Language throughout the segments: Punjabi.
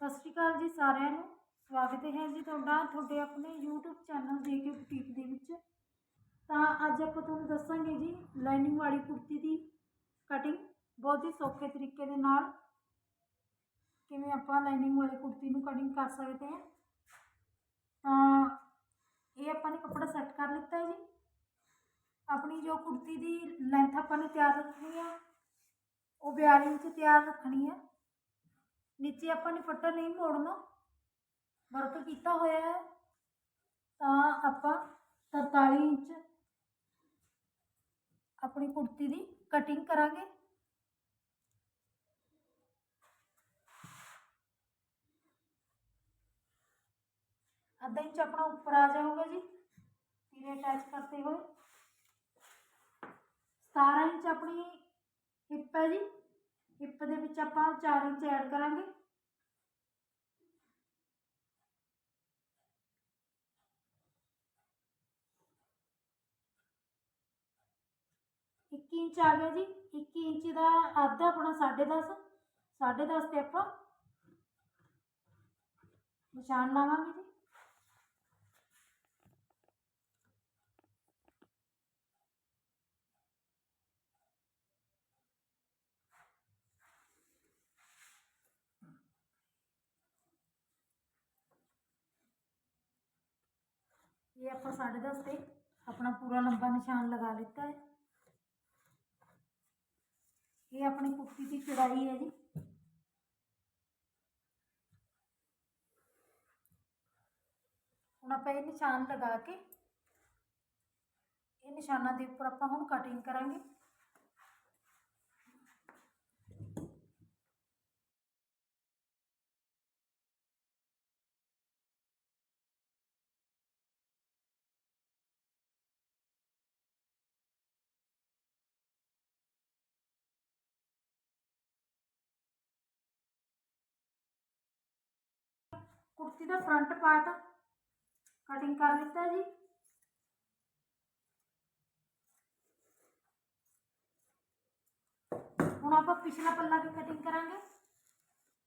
ਸਤਿ ਸ਼੍ਰੀ ਅਕਾਲ ਜੀ ਸਾਰਿਆਂ ਨੂੰ। ਸਵਾਗਤ ਹੈ ਜੀ ਤੁਹਾਡਾ, ਤੁਹਾਡੇ ਆਪਣੇ YouTube ਚੈਨਲ ਦੇ ਕੇ ਬੁਟੀਕ ਦੇ ਵਿੱਚ। ਤਾਂ ਅੱਜ ਆਪਾਂ ਤੁਹਾਨੂੰ ਦੱਸਾਂਗੇ ਜੀ ਲਾਈਨਿੰਗ ਵਾਲੀ ਕੁੜਤੀ ਦੀ ਕਟਿੰਗ ਬਹੁਤ ਹੀ ਸੌਖੇ ਤਰੀਕੇ ਦੇ ਨਾਲ ਕਿਵੇਂ ਆਪਾਂ ਲਾਈਨਿੰਗ ਵਾਲੀ ਕੁੜਤੀ ਨੂੰ ਕਟਿੰਗ ਕਰ ਸਕਦੇ ਹਾਂ। ਤਾਂ ਇਹ ਆਪਾਂ ਨੇ ਕੱਪੜਾ ਸੈੱਟ ਕਰ ਲਿੱਤਾ ਹੈ ਜੀ। ਆਪਣੀ ਜੋ ਕੁੜਤੀ ਦੀ ਲੈਂਥ ਆਪਾਂ ਨੇ ਤਿਆਰ ਰੱਖਣੀ ਆ, ਉਹ 42 ਇੰਚ ਤਿਆਰ ਰੱਖਣੀ ਹੈ ਨੀਚੇ ਆਪਾਂ ਨੇ ਫੱਟਾ ਨਹੀਂ ਮੋੜਨਾ ਵਰਕ ਕੀਤਾ ਹੋਇਆ ਹੈ ਤਾਂ ਆਪਾਂ 43 ਇੰਚ ਆਪਣੀ ਕੁੜਤੀ ਦੀ ਕਟਿੰਗ ਕਰਾਂਗੇ ਅੱਧਾ ਇੰਚ ਆਪਣਾ ਉੱਪਰ ਆ ਜਾਊਗਾ ਜੀ ਤੀਰੇ ਅਟੈਚ ਕਰਤੇ ਹੋਏ 17 ਇੰਚ ਆਪਣੀ ਹਿੱਪ ਹੈ ਜੀ ਹਿੱਪ ਦੇ ਵਿੱਚ ਆਪਾਂ 4 ਇੰਚ ਐਡ ਕਰਾਂਗੇ। ਇੱਕੀ ਇੰਚ ਆ ਗਿਆ ਜੀ। 21 ਇੰਚ ਦਾ ਅੱਧਾ ਆਪਣਾ 10.5 10.5 ਤੇ ਆਪਾਂ ਨਿਸ਼ਾਨ ਲਾਵਾਂਗੇ ਜੀ। ਇਹ ਆਪਾਂ 10.5 ਤੇ ਆਪਣਾ ਪੂਰਾ ਲੰਬਾ ਨਿਸ਼ਾਨ ਲਗਾ ਲਿੱਤਾ ਹੈ। ਇਹ ਆਪਣੀ ਕੁੱਤੀ ਦੀ ਚੜਾਈ ਹੈ ਜੀ। ਹੁਣ ਆਪਾਂ ਇਹ ਨਿਸ਼ਾਨ ਲਗਾ ਕੇ ਇਹ ਨਿਸ਼ਾਨਾਂ ਦੇ ਉੱਪਰ ਆਪਾਂ ਹੁਣ ਕਟਿੰਗ ਕਰਾਂਗੇ। कुर्ती का फ्रंट पार्ट। कटिंग कर लिता जी। हूँ आप पिछला पला भी कटिंग करा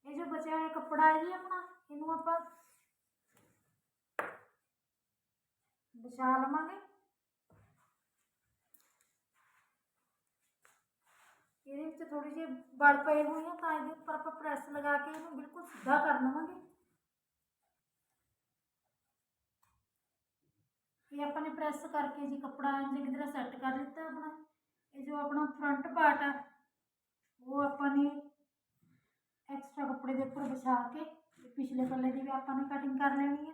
ये जो बचा हुआ कपड़ा है जी अपना, इन आप बचा लवेंगे। ये थोड़ी जी बल पे हुई है तो ये उपर आप प्रेस लगा के इन बिल्कुल सीधा कर लवेंगे। ਲਵਾਂਗੇ ਇਹ ਆਪਾਂ ਨੇ ਪ੍ਰੈਸ ਕਰਕੇ ਜੀ ਕੱਪੜਾ ਚੰਗੀ ਤਰ੍ਹਾਂ ਸੈੱਟ ਕਰ ਲਿੱਤਾ ਆਪਣਾ। ਇਹ ਜੋ ਆਪਣਾ ਫਰੰਟ ਪਾਰਟ ਆ, ਉਹ ਆਪਾਂ ਨੇ ਐਕਸਟਰਾ ਕੱਪੜੇ ਦੇ ਉੱਪਰ ਵਿਛਾ ਕੇ ਪਿਛਲੇ ਪੱਲੇ ਦੀ ਵੀ ਆਪਾਂ ਨੇ ਕਟਿੰਗ ਕਰ ਲੈਣੀ ਹੈ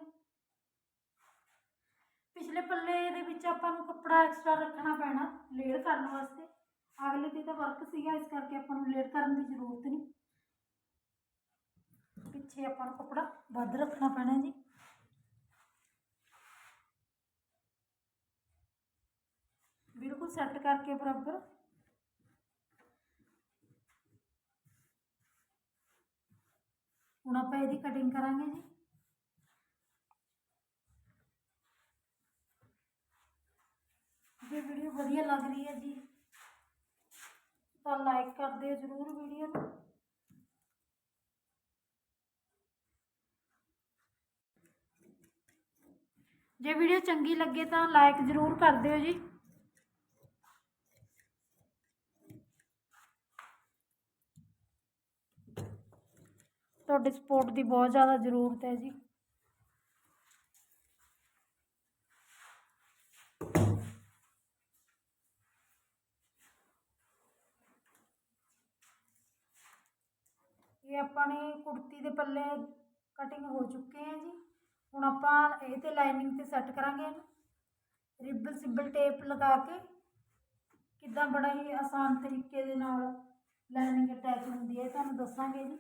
ਪਿਛਲੇ ਪੱਲੇ ਦੇ ਵਿੱਚ ਆਪਾਂ ਨੂੰ ਕੱਪੜਾ ਐਕਸਟਰਾ ਰੱਖਣਾ ਪੈਣਾ ਲੇਅਰ ਕਰਨ ਵਾਸਤੇ। ਅਗਲੇ ਤੇ ਤਾਂ ਵਰਕ ਸੀਗਾ, ਇਸ ਕਰਕੇ ਆਪਾਂ ਨੂੰ ਲੇਅਰ ਕਰਨ ਦੀ ਜ਼ਰੂਰਤ ਨਹੀਂ। ਪਿੱਛੇ ਆਪਾਂ ਨੂੰ ਕੱਪੜਾ ਵੱਧ ਰੱਖਣਾ ਪੈਣਾ ਜੀ। ਬਿਲਕੁਲ ਸੈੱਟ ਕਰਕੇ ਬਰਾਬਰ ਹੁਣ ਆਪਾਂ ਇਹਦੀ ਕਟਿੰਗ ਕਰਾਂਗੇ ਜੀ ਜੇ ਵੀਡੀਓ ਵਧੀਆ ਲੱਗ ਰਹੀ ਹੈ ਜੀ ਤਾਂ ਲਾਈਕ ਕਰ ਦਿਓ ਜਰੂਰ ਵੀਡੀਓ ਨੂੰ ਜੇ ਵੀਡੀਓ ਚੰਗੀ ਲੱਗੇ ਤਾਂ ਲਾਈਕ ਜਰੂਰ ਕਰ ਦਿਓ ਜੀ ਤੁਹਾਡੇ ਸਪੋਰਟ ਦੀ ਬਹੁਤ ਜ਼ਿਆਦਾ ਜ਼ਰੂਰਤ ਹੈ ਜੀ। ਇਹ ਆਪਾਂ ਨੇ ਕੁੜਤੀ ਦੇ ਪੱਲੇ ਕਟਿੰਗ ਹੋ ਚੁੱਕੇ ਹੈ ਜੀ। ਹੁਣ ਆਪਾਂ ਇਹ ਤੇ ਲਾਈਨਿੰਗ ਤੇ ਸੈੱਟ ਕਰਾਂਗੇ ਇਹਨੂੰ। ਰਿਬਨ ਸਿਬਲ ਟੇਪ ਲਗਾ ਕੇ ਕਿੱਦਾਂ ਬੜਾ ਹੀ ਆਸਾਨ ਤਰੀਕੇ ਦੇ ਨਾਲ ਲਾਈਨਿੰਗ ਅਟੈਚ ਹੁੰਦੀ ਹੈ ਤੁਹਾਨੂੰ ਦੱਸਾਂਗੇ ਜੀ।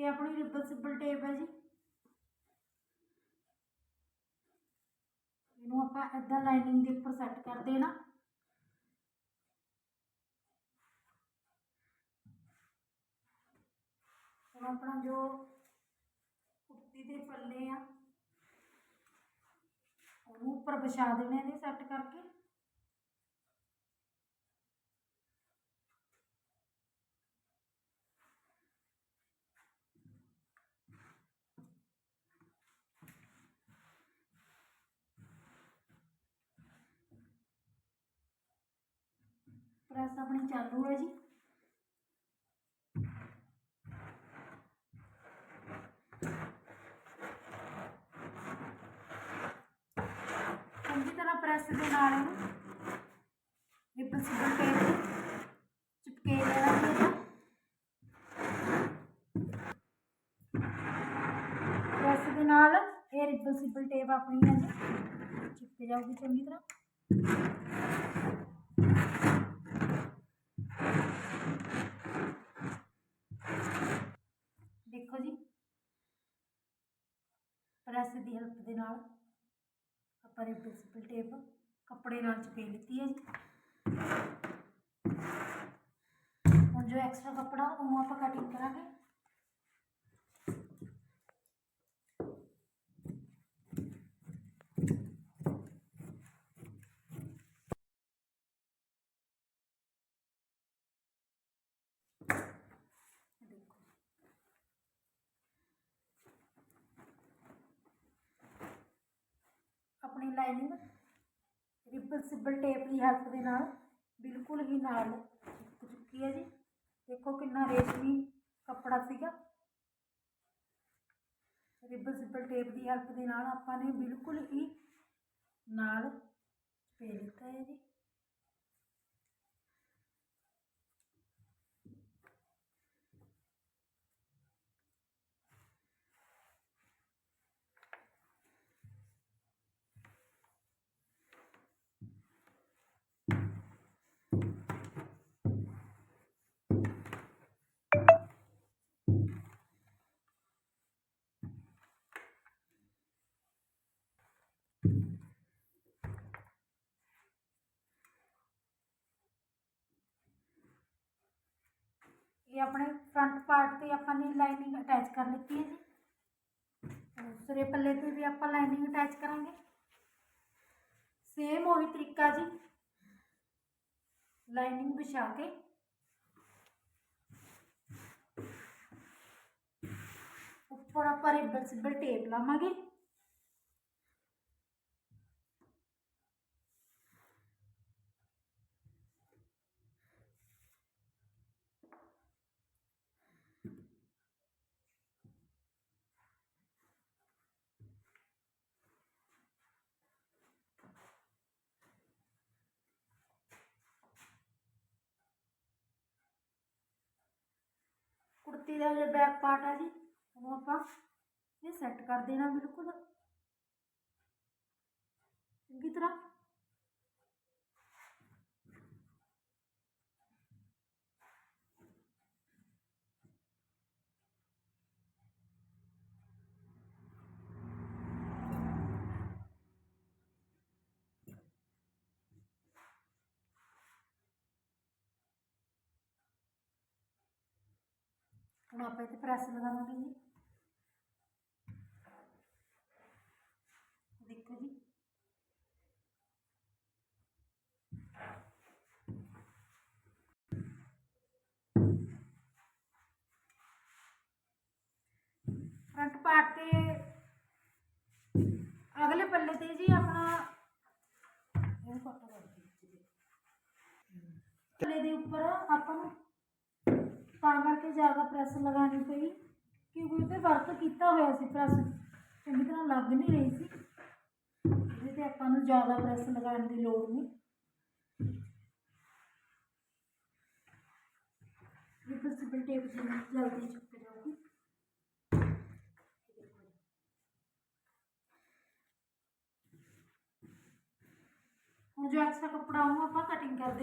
ਇਹ ਆਪਣੀ ਰਿਬਨ ਸਿਬਲ ਟੇਪ ਹੈ ਜੀ। ਇਹਨੂੰ ਆਪਾਂ ਇਦਾਂ ਲਾਈਨਿੰਗ ਦੇ ਉੱਪਰ ਸੈੱਟ ਕਰ ਦੇਣਾ। ਹੁਣ ਆਪਣਾ ਜੋ ਕੁੱਤੀ ਦੇ ਪੱਲੇ ਆ, ਉਹਨੂੰ ਉੱਪਰ ਵਿਛਾ ਦੇਣੇ ਨੇ ਸੈੱਟ ਕਰਕੇ। ਪ੍ਰੈਸ ਆਪਣੀ ਚਾਲੂ ਹੈ ਜੀ ਚੰਗੀ ਤਰ੍ਹਾਂ ਪ੍ਰੈਸ ਦੇ ਨਾਲ ਇਹਨੂੰ ਰਿਬਨ ਸਿਬਨ ਟੇਪ ਚਿਪਕੇ ਦੇਣਾ ਜੀ ਇਹਦਾ ਪ੍ਰੈਸ ਦੇ ਨਾਲ ਇਹ ਰਿਬਨ ਸਿਬਨ ਟੇਪ ਆਪਣੀ ਹੈ ਜੀ ਚਿਪਕ ਜਾਊਗੀ ਚੰਗੀ ਤਰ੍ਹਾਂ ਪ੍ਰੈਸ ਦੀ ਹੈਲਪ ਦੇ ਨਾਲ। ਆਪਾਂ ਨੇ ਪ੍ਰਿੰਸੀਪਲ ਟੇਪ ਕੱਪੜੇ ਨਾਲ ਚਪੇ ਲਿੱਤੀ ਹੈ ਜੀ। ਹੁਣ ਜੋ ਐਕਸਟਰਾ ਕੱਪੜਾ, ਉਹਨੂੰ ਆਪਾਂ ਕਟਿੰਗ ਕਰਾਂਗੇ। ਆਪਣੀ ਲਾਈਨਿੰਗ ਰਿਬਨ ਸਿਬਲ ਟੇਪ ਦੀ ਹੈਲਪ ਦੇ ਨਾਲ ਬਿਲਕੁਲ ਹੀ ਨਾਲ ਚਿਪਕ ਚੁੱਕੀ ਹੈ ਜੀ। ਦੇਖੋ ਕਿੰਨਾ ਰੇਸ਼ਮੀ ਕੱਪੜਾ ਸੀਗਾ। ਰਿਬਨ ਸਿਬਲ ਟੇਪ ਦੀ ਹੈਲਪ ਦੇ ਨਾਲ ਆਪਾਂ ਨੇ ਬਿਲਕੁਲ ਹੀ ਨਾਲ ਪੇ ਦਿੱਤਾ ਹੈ ਜੀ। ये अपने फ्रंट पार्ट से अपने लाइनिंग अटैच कर लेती है जी। दूसरे पल्ले से भी आप लाइनिंग अटैच करा सेम उ तरीका जी। लाइनिंग बिछा के। उपर आप रिबन सिबन टेप लावे ਕੁੜਤੀ ਦਾ ਜੋ ਬੈਕ ਪਾਰਟ ਆ ਜੀ ਉਹ ਆਪਾਂ ਇਹ ਸੈੱਟ ਕਰ ਦੇਣਾ ਬਿਲਕੁਲ। ਚੰਗੀ ਤਰ੍ਹਾਂ। ਹੁਣ ਆਪਾਂ ਇੱਥੇ ਪ੍ਰੈਸ ਲਗਾਵਾਂਗੇ ਜੀ। ਦੇਖੋ ਜੀ। ਫਰੰਟ ਪਾਰਟ ਤੇ ਅਗਲੇ ਪੱਲੇ ਤੇ ਜੀ ਆਪਣਾ ਇਹ ਪੱਲੇ ਦੇ ਉੱਪਰ ਆਪਾਂ ਨੂੰ ਤਾਂ ਕਰਕੇ ਜ਼ਿਆਦਾ ਪ੍ਰੈਸ ਲਗਾਉਣੀ ਪਈ ਕਿਉਂਕਿ ਉਹਤੇ ਵਰਕ ਕੀਤਾ ਹੋਇਆ ਸੀ ਪ੍ਰੈਸ ਚੰਗੀ ਤਰ੍ਹਾਂ ਲੱਗ ਨਹੀਂ ਰਹੀ ਸੀ ਇਹਦੇ ਤੇ ਆਪਾਂ ਨੂੰ ਜ਼ਿਆਦਾ ਪ੍ਰੈਸ ਲਗਾਉਣ ਦੀ ਲੋੜ ਨਹੀਂ ਰਿਵਰਸਿਬਲ ਟੇਪ ਜਿਵੇਂ ਜਲਦੀ ਚੁੱਕ ਜਾਊਗੀ ਹੁਣ ਜੋ ਐਕਸਟਰਾ ਕੱਪੜਾ ਉਹਨੂੰ ਆਪਾਂ ਕਟਿੰਗ ਕਰ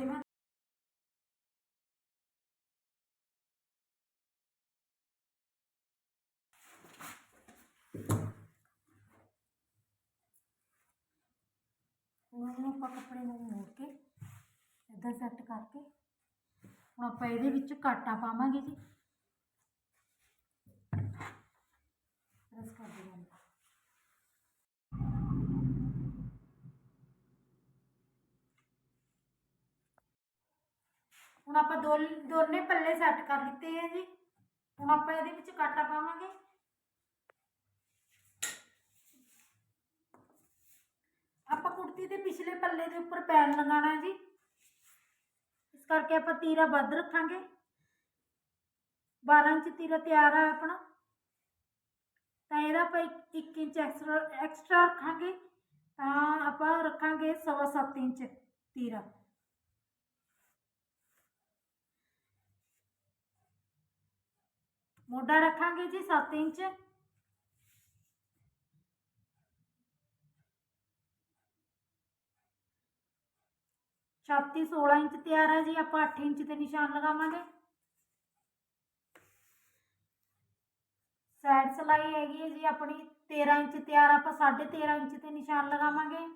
ਆਪਾਂ ਕੱਪੜੇ ਨੂੰ ਮੋੜ ਕੇ ਇੱਦਾਂ ਸੈੱਟ ਕਰਕੇ ਹੁਣ ਆਪਾਂ ਇਹਦੇ ਵਿੱਚ ਕਾਟਾ ਪਾਵਾਂਗੇ ਜੀ ਪ੍ਰੈਸ ਕਰ ਦੇਵਾਂਗੇ ਹੁਣ ਆਪਾਂ ਦੋ ਦੋਨੇ ਪੱਲੇ ਸੈੱਟ ਕਰ ਲਿੱਤੇ ਆ ਜੀ ਹੁਣ ਆਪਾਂ ਇਹਦੇ ਵਿੱਚ ਕਾਟਾ ਪਾਵਾਂਗੇ ਕੁੜਤੀ ਦੇ ਪਿਛਲੇ ਪੱਲੇ ਦੇ ਉੱਪਰ ਪੈਨ ਲਗਾਉਣਾ ਹੈ ਜੀ ਇਸ ਕਰਕੇ ਆਪਾਂ ਤੀਰਾ ਵੱਧ ਰੱਖਾਂਗੇ 12 ਇੰਚ ਤੀਰਾ ਤਿਆਰ ਆ ਆਪਣਾ ਤਾਂ ਇਹਦਾ ਆਪਾਂ 1 ਇੰਚ ਐਕਸਟਰਾ ਐਕਸਟਰਾ ਰੱਖਾਂਗੇ ਤਾਂ ਆਪਾਂ ਰੱਖਾਂਗੇ ਸਵਾ ਸੱਤ ਇੰਚ ਤੀਰਾ ਮੋਢਾ ਰੱਖਾਂਗੇ ਜੀ 7 ਇੰਚ ਛਾਤੀ 16 ਇੰਚ ਤਿਆਰ ਹੈ ਜੀ ਆਪਾਂ 8 ਇੰਚ ਤੇ ਨਿਸ਼ਾਨ ਲਗਾਵਾਂਗੇ ਸਾਈਡ ਸਲਾਈ ਹੈਗੀ ਹੈ ਜੀ ਆਪਣੀ 13 ਇੰਚ ਤਿਆਰ ਆਪਾਂ 13.5 ਇੰਚ ਤੇ ਨਿਸ਼ਾਨ ਲਗਾਵਾਂਗੇ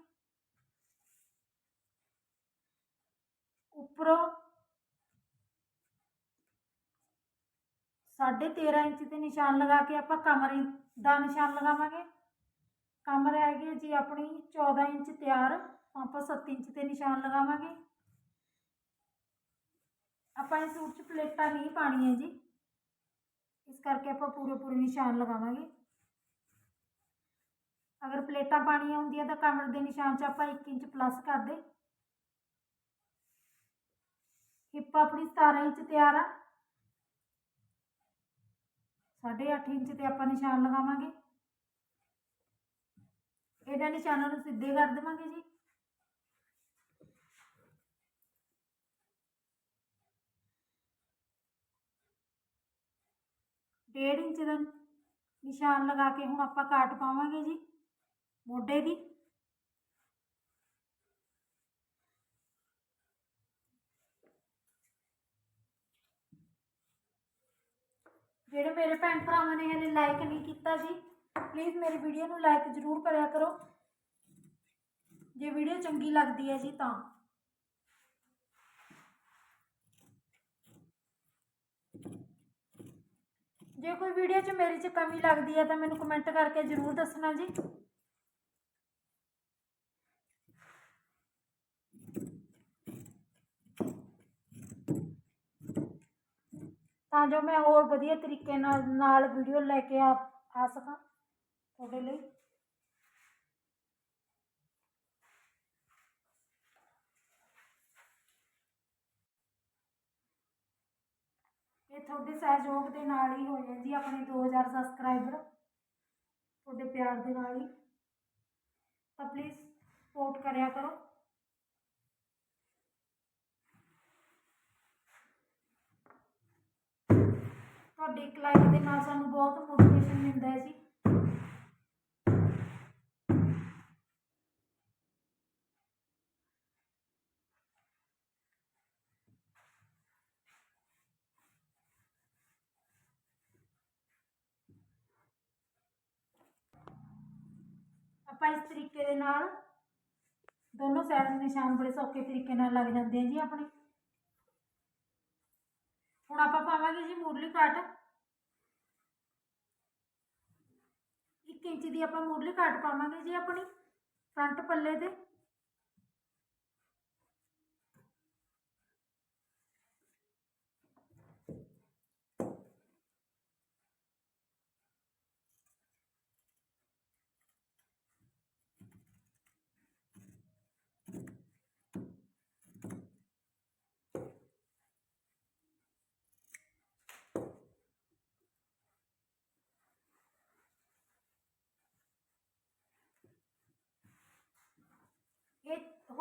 ਉੱਪਰੋਂ 13.5 ਇੰਚ ਤੇ ਨਿਸ਼ਾਨ ਲਗਾ ਕੇ ਆਪਾਂ ਕਮਰ ਦਾ ਨਿਸ਼ਾਨ ਲਗਾਵਾਂਗੇ ਕਮਰ ਹੈਗੀ ਹੈ ਜੀ ਆਪਣੀ 14 ਇੰਚ ਤਿਆਰ ਆਪਾਂ 7 ਇੰਚ ਤੇ ਨਿਸ਼ਾਨ ਲਗਾਵਾਂਗੇ ਆਪਾਂ ਇਸ ਸੂਟ 'ਚ ਪਲੇਟਾਂ ਨਹੀਂ ਪਾਣੀਆਂ ਜੀ ਇਸ ਕਰਕੇ ਆਪਾਂ ਪੂਰੇ ਪੂਰੇ ਨਿਸ਼ਾਨ ਲਗਾਵਾਂਗੇ ਅਗਰ ਪਲੇਟਾਂ ਪਾਣੀਆਂ ਹੁੰਦੀਆਂ ਤਾਂ ਕਮਰ ਦੇ ਨਿਸ਼ਾਨ 'ਚ ਆਪਾਂ 1 ਇੰਚ ਪਲੱਸ ਕਰ ਦੇ ਹਿੱਪ ਆਪਣੀ 17 ਇੰਚ ਤਿਆਰ ਆ 8.5 ਇੰਚ ਤੇ ਆਪਾਂ ਨਿਸ਼ਾਨ ਲਗਾਵਾਂਗੇ ਇਹਦਾ ਨਿਸ਼ਾਨਾਂ ਨੂੰ ਸਿੱਧੇ ਕਰ ਦੇਵਾਂਗੇ ਜੀ ਡੇਢ ਇੰਚ ਦਾ ਨਿਸ਼ਾਨ ਲਗਾ ਕੇ ਹੁਣ ਆਪਾਂ ਕਾਟ ਪਾਵਾਂਗੇ ਜੀ, ਮੋਢੇ ਦੀ। ਜਿਹੜੇ ਮੇਰੇ ਭੈਣ ਭਰਾਵਾਂ ਨੇ ਹਲੇ ਲਾਈਕ ਨਹੀਂ ਕੀਤਾ ਜੀ ਪਲੀਜ਼ ਮੇਰੀ ਵੀਡੀਓ ਨੂੰ ਲਾਈਕ ਜ਼ਰੂਰ ਕਰਿਆ ਕਰੋ। ਜੇ ਵੀਡੀਓ ਚੰਗੀ ਲੱਗਦੀ ਹੈ ਜੀ ਤਾਂ। ਜੇ ਕੋਈ ਵੀਡੀਓ 'ਚ ਮੇਰੀ 'ਚ ਕਮੀ ਲੱਗਦੀ ਹੈ ਤਾਂ ਮੈਨੂੰ ਕਮੈਂਟ ਕਰਕੇ ਜ਼ਰੂਰ ਦੱਸਣਾ ਜੀ। ਤਾਂ ਜੋ ਮੈਂ ਹੋਰ ਵਧੀਆ ਤਰੀਕੇ ਨਾਲ ਨਾਲ ਵੀਡੀਓ ਲੈ ਕੇ ਆ ਆ ਸਕਾਂ ਤੁਹਾਡੇ ਲਈ। ਇਹ ਤੁਹਾਡੇ ਸਹਿਯੋਗ ਦੇ ਨਾਲ ਹੀ ਹੋਏ ਜੀ, ਆਪਣੇ 2000 ਸਬਸਕ੍ਰਾਈਬਰ ਤੁਹਾਡੇ ਪਿਆਰ ਦੇ ਨਾਲ ਹੀ। ਤਾਂ ਪਲੀਜ਼ ਸਪੋਰਟ ਕਰਿਆ ਕਰੋ। ਤੁਹਾਡੇ ਇੱਕ ਲਾਈਕ ਦੇ ਨਾਲ ਸਾਨੂੰ ਬਹੁਤ ਮੋਟੀਵੇਸ਼ਨ ਮਿਲਦਾ ਹੈ ਜੀ। ਆਪਾਂ ਇਸ ਤਰੀਕੇ ਦੇ ਨਾਲ ਦੋਨੋਂ ਸਾਈਡ ਦੇ ਨਿਸ਼ਾਨ ਬੜੇ ਸੌਖੇ ਤਰੀਕੇ ਨਾਲ ਲੱਗ ਜਾਂਦੇ ਆ ਜੀ ਆਪਣੇ। ਹੁਣ ਆਪਾਂ ਪਾਵਾਂਗੇ ਜੀ ਮੁਰਲੀ ਕੱਟ 1 ਇੰਚ ਦੀ ਆਪਾਂ ਮੁਰਲੀ ਕੱਟ ਪਾਵਾਂਗੇ ਜੀ ਆਪਣੀ, ਫਰੰਟ ਪੱਲੇ ਤੇ।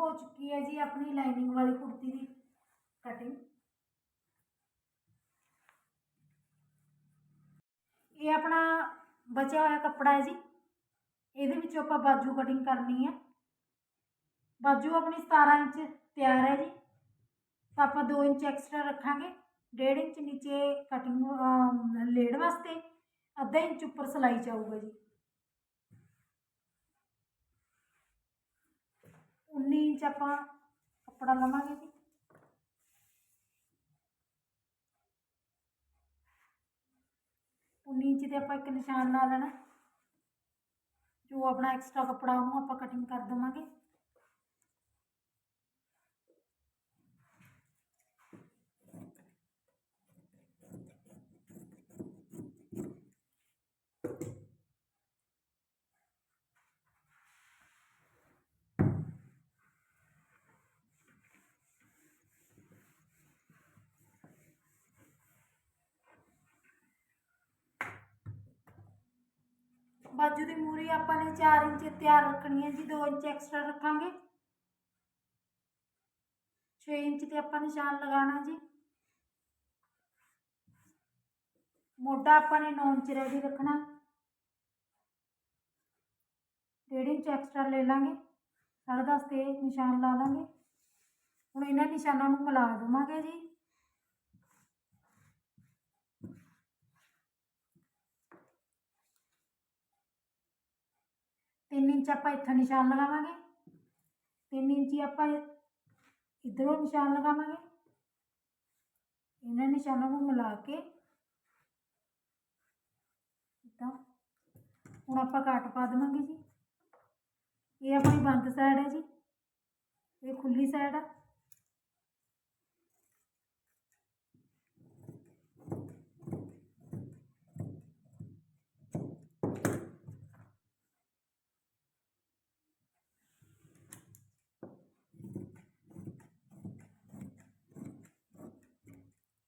ਇਹ ਹੋ ਚੁੱਕੀ ਹੈ ਜੀ ਆਪਣੀ ਲਾਈਨਿੰਗ ਵਾਲੀ ਕੁੜਤੀ ਦੀ ਕਟਿੰਗ ਇਹ ਆਪਣਾ ਬਚਿਆ ਹੋਇਆ ਕੱਪੜਾ ਹੈ ਜੀ ਇਹਦੇ ਵਿੱਚੋਂ ਆਪਾਂ ਬਾਜੂ ਕਟਿੰਗ ਕਰਨੀ ਹੈ ਬਾਜੂ ਆਪਣੀ 17 ਇੰਚ ਤਿਆਰ ਹੈ ਜੀ ਤਾਂ ਆਪਾਂ 2 ਇੰਚ ਐਕਸਟਰਾ ਰੱਖਾਂਗੇ 1.5 ਇੰਚ ਨੀਚੇ ਕਟਿੰਗ ਲੇੜ ਵਾਸਤੇ ਅੱਧਾ ਇੰਚ ਉੱਪਰ ਸਿਲਾਈ ਚਾਹੂਗਾ ਜੀ 19 ਇੰਚ ਆਪਾਂ ਕੱਪੜਾ ਲਵਾਂਗੇ ਜੀ। ਉੱਨੀ ਇੰਚ ਤੇ ਆਪਾਂ ਇੱਕ ਨਿਸ਼ਾਨ ਲਾ ਲੈਣਾ। ਜੋ ਆਪਣਾ ਐਕਸਟਰਾ ਕੱਪੜਾ ਉਹਨੂੰ ਆਪਾਂ ਕਟਿੰਗ ਕਰ ਦੇਵਾਂਗੇ। ਬਾਜੂ ਦੀ ਮੂਰੀ ਆਪਾਂ ਨੇ 4 ਇੰਚ ਤਿਆਰ ਰੱਖਣੀ ਹੈ ਜੀ 2 ਇੰਚ ਐਕਸਟਰਾ ਰੱਖਾਂਗੇ। 6 ਇੰਚ ਤੇ ਆਪਾਂ ਨਿਸ਼ਾਨ ਲਗਾਉਣਾ ਜੀ। ਮੋਢਾ ਆਪਾਂ ਨੇ 9 ਇੰਚ ਰੈਡੀ ਰੱਖਣਾ। 1.5 ਇੰਚ ਐਕਸਟਰਾ ਲੈ ਲਾਂਗੇ। ਸਾਢੇ ਦਸ ਤੇ ਨਿਸ਼ਾਨ ਲਾ ਲਾਂਗੇ। ਹੁਣ ਇਹਨਾਂ ਨਿਸ਼ਾਨਾਂ ਨੂੰ ਮਿਲਾ ਦੇਵਾਂਗੇ ਜੀ। ਤਿੰਨ ਇੰਚ ਆਪਾਂ ਇੱਥੇ ਨਿਸ਼ਾਨ ਲਗਾਵਾਂਗੇ। ਤਿੰਨ ਇੰਚ ਆਪਾਂ ਇਧਰੋਂ ਨਿਸ਼ਾਨ ਲਗਾਵਾਂਗੇ। ਇਹਨਾਂ ਨਿਸ਼ਾਨਾਂ ਨੂੰ ਮਿਲਾ ਕੇ ਇਦਾਂ। ਹੁਣ ਆਪਾਂ ਕੱਟ ਪਾ ਦੇਵਾਂਗੇ ਜੀ। ਇਹ ਆਪਣੀ ਬੰਦ ਸਾਈਡ ਹੈ ਜੀ। ਇਹ ਖੁੱਲੀ ਸਾਈਡ ਆ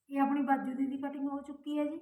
ਇਹ ਆਪਣੀ ਬਾਜੂ ਦੀ ਵੀ ਕਟਿੰਗ ਹੋ ਚੁੱਕੀ ਹੈ ਜੀ।